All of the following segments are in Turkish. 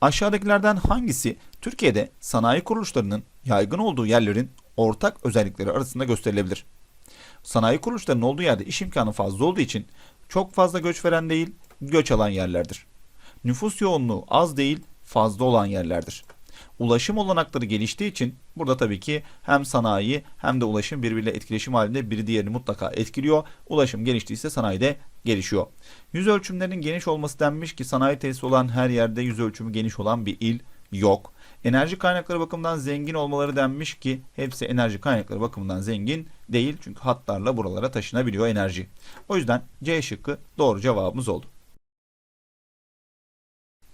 Aşağıdakilerden hangisi Türkiye'de sanayi kuruluşlarının yaygın olduğu yerlerin ortak özellikleri arasında gösterilebilir? Sanayi kuruluşlarının olduğu yerde iş imkanı fazla olduğu için çok fazla göç veren değil, göç alan yerlerdir. Nüfus yoğunluğu az değil, fazla olan yerlerdir. Ulaşım olanakları geliştiği için burada tabii ki hem sanayi hem de ulaşım birbiriyle etkileşim halinde biri diğerini mutlaka etkiliyor. Ulaşım geliştiyse sanayi de gelişiyor. Yüz ölçümlerinin geniş olması denmiş ki sanayi tesisi olan her yerde yüz ölçümü geniş olan bir il yok. Enerji kaynakları bakımından zengin olmaları denmiş ki hepsi enerji kaynakları bakımından zengin değil. Çünkü hatlarla buralara taşınabiliyor enerji. O yüzden C şıkkı doğru cevabımız oldu.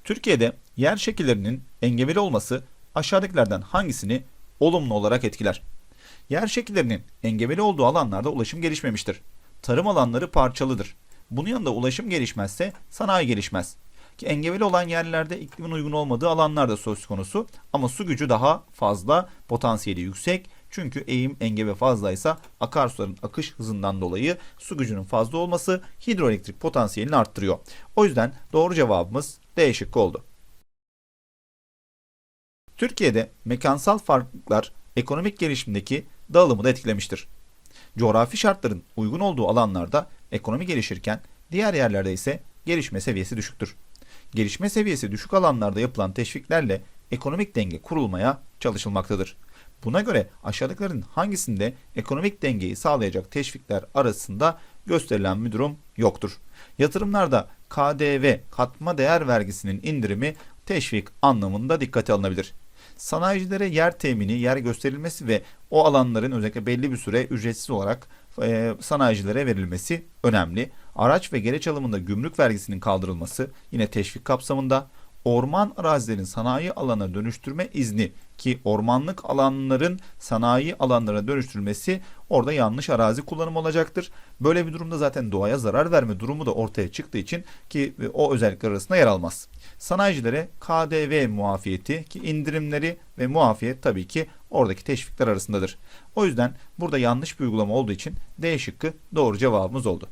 Türkiye'de yer şekillerinin engebeli olması aşağıdakilerden hangisini olumlu olarak etkiler? Yer şekillerinin engebeli olduğu alanlarda ulaşım gelişmemiştir. Tarım alanları parçalıdır. Bunun yanında ulaşım gelişmezse sanayi gelişmez. Ki engebeli olan yerlerde iklimin uygun olmadığı alanlarda söz konusu ama su gücü daha fazla, potansiyeli yüksek. Çünkü eğim engebe fazlaysa akarsuların akış hızından dolayı su gücünün fazla olması hidroelektrik potansiyelini arttırıyor. O yüzden doğru cevabımız D şıkkı oldu. Türkiye'de mekansal farklılıklar ekonomik gelişimdeki dağılımı da etkilemiştir. Coğrafi şartların uygun olduğu alanlarda ekonomi gelişirken diğer yerlerde ise gelişme seviyesi düşüktür. Gelişme seviyesi düşük alanlarda yapılan teşviklerle ekonomik denge kurulmaya çalışılmaktadır. Buna göre aşağıdakilerin hangisinde ekonomik dengeyi sağlayacak teşvikler arasında gösterilen bir durum yoktur. Yatırımlarda KDV katma değer vergisinin indirimi teşvik anlamında dikkate alınabilir. Sanayicilere yer temini, yer gösterilmesi ve o alanların özellikle belli bir süre ücretsiz olarak e, sanayicilere verilmesi önemli. Araç ve gereç alımında gümrük vergisinin kaldırılması yine teşvik kapsamında. Orman arazilerin sanayi alanına dönüştürme izni ki ormanlık alanların sanayi alanlarına dönüştürülmesi orada yanlış arazi kullanımı olacaktır. Böyle bir durumda zaten doğaya zarar verme durumu da ortaya çıktığı için ki o özellikler arasında yer almaz. Sanayicilere KDV muafiyeti ki indirimleri ve muafiyet tabii ki oradaki teşvikler arasındadır. O yüzden burada yanlış bir uygulama olduğu için D şıkkı doğru cevabımız oldu.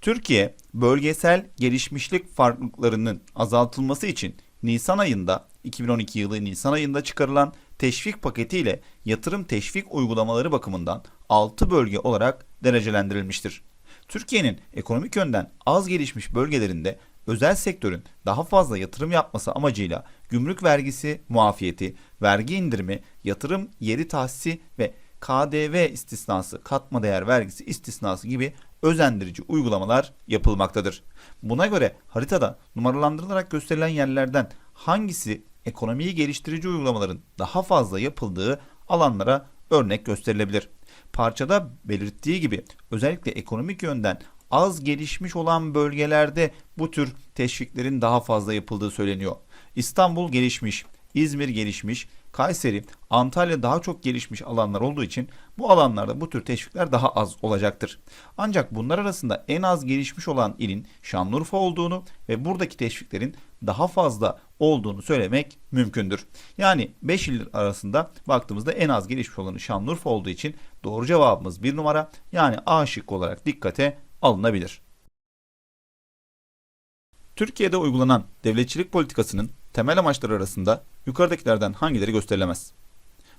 Türkiye, bölgesel gelişmişlik farklılıklarının azaltılması için Nisan ayında 2012 yılı Nisan ayında çıkarılan teşvik paketiyle yatırım teşvik uygulamaları bakımından 6 bölge olarak derecelendirilmiştir. Türkiye'nin ekonomik yönden az gelişmiş bölgelerinde özel sektörün daha fazla yatırım yapması amacıyla gümrük vergisi muafiyeti, vergi indirimi, yatırım yeri tahsisi ve KDV istisnası, katma değer vergisi istisnası gibi özendirici uygulamalar yapılmaktadır. Buna göre haritada numaralandırılarak gösterilen yerlerden hangisi ekonomiyi geliştirici uygulamaların daha fazla yapıldığı alanlara örnek gösterilebilir. Parçada belirttiği gibi özellikle ekonomik yönden az gelişmiş olan bölgelerde bu tür teşviklerin daha fazla yapıldığı söyleniyor. İstanbul gelişmiş, İzmir gelişmiş, Kayseri, Antalya daha çok gelişmiş alanlar olduğu için bu alanlarda bu tür teşvikler daha az olacaktır. Ancak bunlar arasında en az gelişmiş olan ilin Şanlıurfa olduğunu ve buradaki teşviklerin daha fazla olduğunu söylemek mümkündür. Yani 5 il arasında baktığımızda en az gelişmiş olanı Şanlıurfa olduğu için doğru cevabımız 1 numara yani A şıkkı olarak dikkate alınabilir. Türkiye'de uygulanan devletçilik politikasının temel amaçları arasında yukarıdakilerden hangileri gösterilemez?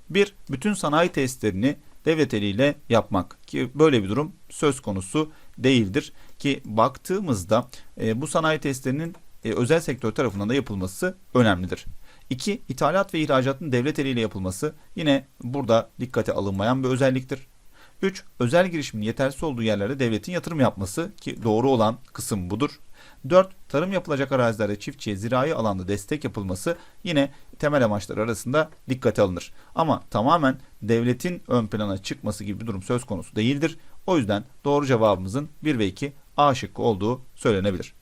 1. Bütün sanayi tesislerini devlet eliyle yapmak ki böyle bir durum söz konusu değildir ki baktığımızda e, bu sanayi tesislerinin e, özel sektör tarafından da yapılması önemlidir. 2. İthalat ve ihracatın devlet eliyle yapılması yine burada dikkate alınmayan bir özelliktir. 3. Özel girişimin yetersiz olduğu yerlerde devletin yatırım yapması ki doğru olan kısım budur. 4. Tarım yapılacak arazilerde çiftçiye zirai alanda destek yapılması yine temel amaçlar arasında dikkate alınır. Ama tamamen devletin ön plana çıkması gibi bir durum söz konusu değildir. O yüzden doğru cevabımızın 1 ve 2 A şıkkı olduğu söylenebilir.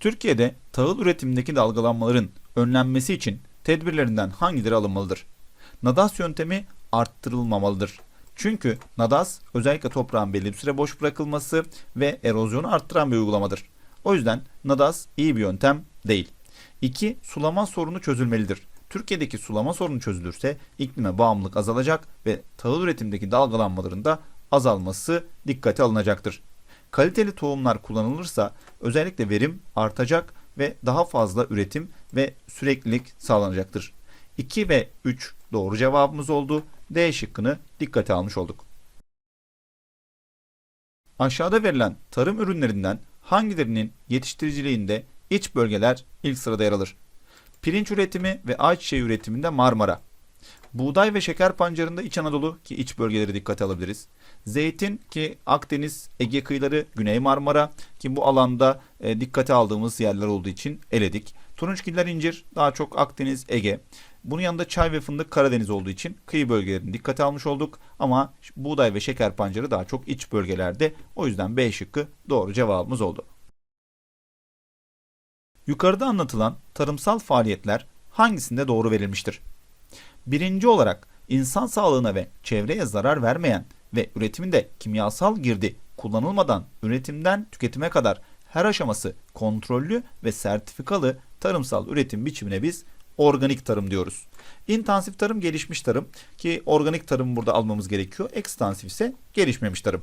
Türkiye'de tahıl üretimindeki dalgalanmaların önlenmesi için tedbirlerinden hangileri alınmalıdır? Nadas yöntemi arttırılmamalıdır. Çünkü nadas özellikle toprağın belli bir süre boş bırakılması ve erozyonu arttıran bir uygulamadır. O yüzden nadas iyi bir yöntem değil. 2. Sulama sorunu çözülmelidir. Türkiye'deki sulama sorunu çözülürse iklime bağımlılık azalacak ve tahıl üretimdeki dalgalanmaların da azalması dikkate alınacaktır. Kaliteli tohumlar kullanılırsa özellikle verim artacak ve daha fazla üretim ve süreklilik sağlanacaktır. 2 ve 3 doğru cevabımız oldu. D şıkkını dikkate almış olduk. Aşağıda verilen tarım ürünlerinden hangilerinin yetiştiriciliğinde iç bölgeler ilk sırada yer alır? Pirinç üretimi ve ayçiçeği üretiminde Marmara. Buğday ve şeker pancarında İç Anadolu ki iç bölgeleri dikkate alabiliriz. Zeytin ki Akdeniz, Ege kıyıları, Güney Marmara ki bu alanda e, dikkate aldığımız yerler olduğu için eledik. Turunçgiller incir daha çok Akdeniz, Ege. Bunun yanında çay ve fındık Karadeniz olduğu için kıyı bölgelerini dikkate almış olduk. Ama buğday ve şeker pancarı daha çok iç bölgelerde. O yüzden B şıkkı doğru cevabımız oldu. Yukarıda anlatılan tarımsal faaliyetler hangisinde doğru verilmiştir? Birinci olarak insan sağlığına ve çevreye zarar vermeyen ve üretiminde kimyasal girdi kullanılmadan üretimden tüketime kadar her aşaması kontrollü ve sertifikalı tarımsal üretim biçimine biz organik tarım diyoruz. İntensif tarım gelişmiş tarım ki organik tarım burada almamız gerekiyor. Ekstansif ise gelişmemiş tarım.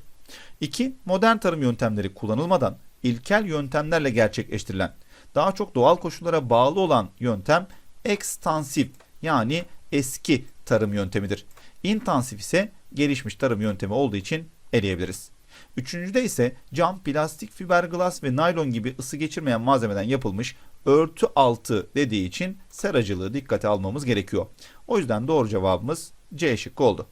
2. Modern tarım yöntemleri kullanılmadan ilkel yöntemlerle gerçekleştirilen daha çok doğal koşullara bağlı olan yöntem ekstansif yani eski tarım yöntemidir. İntensif ise gelişmiş tarım yöntemi olduğu için eleyebiliriz. Üçüncüde ise cam, plastik, fiberglass ve naylon gibi ısı geçirmeyen malzemeden yapılmış örtü altı dediği için seracılığı dikkate almamız gerekiyor. O yüzden doğru cevabımız C şıkkı oldu.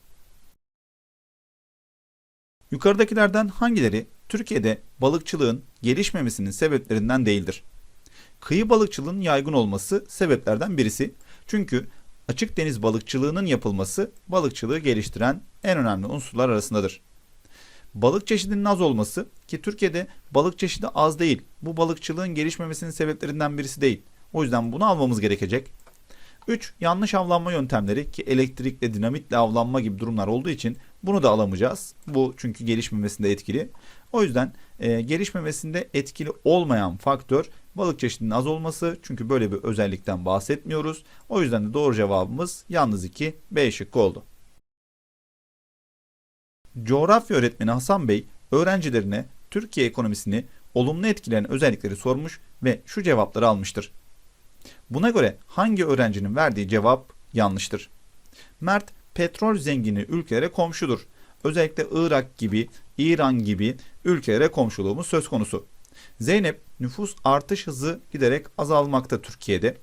Yukarıdakilerden hangileri Türkiye'de balıkçılığın gelişmemesinin sebeplerinden değildir? Kıyı balıkçılığının yaygın olması sebeplerden birisi. Çünkü açık deniz balıkçılığının yapılması balıkçılığı geliştiren en önemli unsurlar arasındadır. Balık çeşidinin az olması ki Türkiye'de balık çeşidi az değil. Bu balıkçılığın gelişmemesinin sebeplerinden birisi değil. O yüzden bunu almamız gerekecek. 3. Yanlış avlanma yöntemleri ki elektrikle, dinamitle avlanma gibi durumlar olduğu için bunu da alamayacağız. Bu çünkü gelişmemesinde etkili. O yüzden e, gelişmemesinde etkili olmayan faktör balık çeşidinin az olması. Çünkü böyle bir özellikten bahsetmiyoruz. O yüzden de doğru cevabımız yalnız 2 B şıkkı oldu. Coğrafya öğretmeni Hasan Bey öğrencilerine Türkiye ekonomisini olumlu etkileyen özellikleri sormuş ve şu cevapları almıştır. Buna göre hangi öğrencinin verdiği cevap yanlıştır? Mert petrol zengini ülkelere komşudur. Özellikle Irak gibi, İran gibi ülkelere komşuluğumuz söz konusu. Zeynep nüfus artış hızı giderek azalmakta Türkiye'de.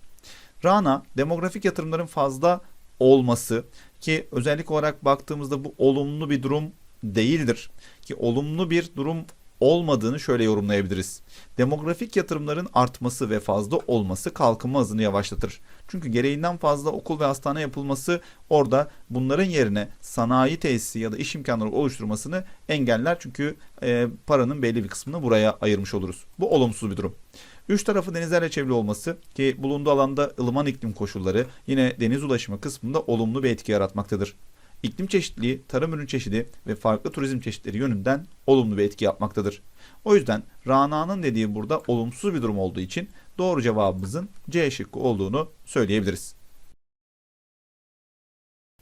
Rana demografik yatırımların fazla olması ki özellik olarak baktığımızda bu olumlu bir durum değildir. Ki olumlu bir durum olmadığını şöyle yorumlayabiliriz. Demografik yatırımların artması ve fazla olması kalkınma hızını yavaşlatır. Çünkü gereğinden fazla okul ve hastane yapılması orada bunların yerine sanayi tesisi ya da iş imkanları oluşturmasını engeller. Çünkü e, paranın belli bir kısmını buraya ayırmış oluruz. Bu olumsuz bir durum. Üç tarafı denizlerle çevrili olması ki bulunduğu alanda ılıman iklim koşulları yine deniz ulaşımı kısmında olumlu bir etki yaratmaktadır. İklim çeşitliliği, tarım ürün çeşidi ve farklı turizm çeşitleri yönünden olumlu bir etki yapmaktadır. O yüzden Rana'nın dediği burada olumsuz bir durum olduğu için doğru cevabımızın C şıkkı olduğunu söyleyebiliriz.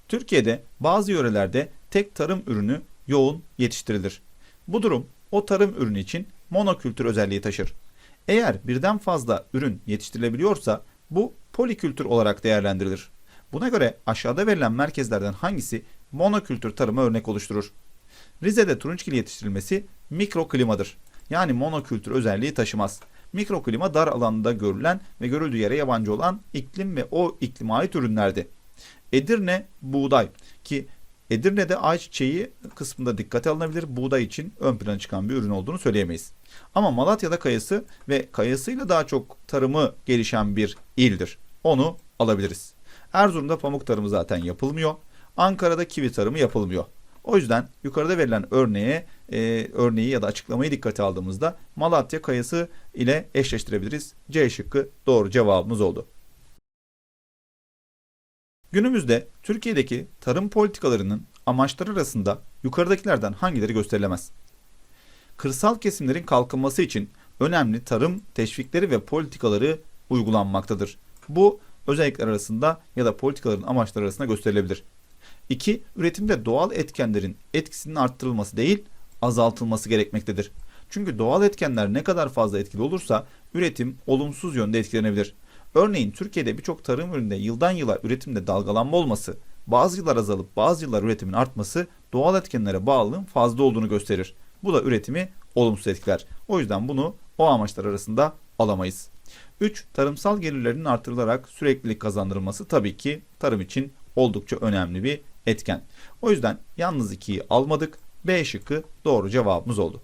Türkiye'de bazı yörelerde tek tarım ürünü yoğun yetiştirilir. Bu durum o tarım ürünü için monokültür özelliği taşır. Eğer birden fazla ürün yetiştirilebiliyorsa bu polikültür olarak değerlendirilir. Buna göre aşağıda verilen merkezlerden hangisi monokültür tarıma örnek oluşturur? Rize'de turunçgil yetiştirilmesi mikroklimadır. Yani monokültür özelliği taşımaz. Mikroklima dar alanda görülen ve görüldüğü yere yabancı olan iklim ve o iklime ait ürünlerdi. Edirne buğday ki Edirne'de ayçiçeği kısmında dikkate alınabilir. Buğday için ön plana çıkan bir ürün olduğunu söyleyemeyiz. Ama Malatya'da kayısı ve kayısıyla daha çok tarımı gelişen bir ildir. Onu alabiliriz. Erzurum'da pamuk tarımı zaten yapılmıyor. Ankara'da kivi tarımı yapılmıyor. O yüzden yukarıda verilen örneğe e, örneği ya da açıklamayı dikkate aldığımızda Malatya kayısı ile eşleştirebiliriz. C şıkkı doğru cevabımız oldu. Günümüzde Türkiye'deki tarım politikalarının amaçları arasında yukarıdakilerden hangileri gösterilemez? Kırsal kesimlerin kalkınması için önemli tarım teşvikleri ve politikaları uygulanmaktadır. Bu özellikler arasında ya da politikaların amaçları arasında gösterilebilir. 2. Üretimde doğal etkenlerin etkisinin arttırılması değil, azaltılması gerekmektedir. Çünkü doğal etkenler ne kadar fazla etkili olursa üretim olumsuz yönde etkilenebilir. Örneğin Türkiye'de birçok tarım üründe yıldan yıla üretimde dalgalanma olması, bazı yıllar azalıp bazı yıllar üretimin artması doğal etkenlere bağlılığın fazla olduğunu gösterir. Bu da üretimi olumsuz etkiler. O yüzden bunu o amaçlar arasında alamayız. 3. Tarımsal gelirlerin artırılarak süreklilik kazandırılması tabii ki tarım için oldukça önemli bir etken. O yüzden yalnız 2'yi almadık. B şıkkı doğru cevabımız oldu.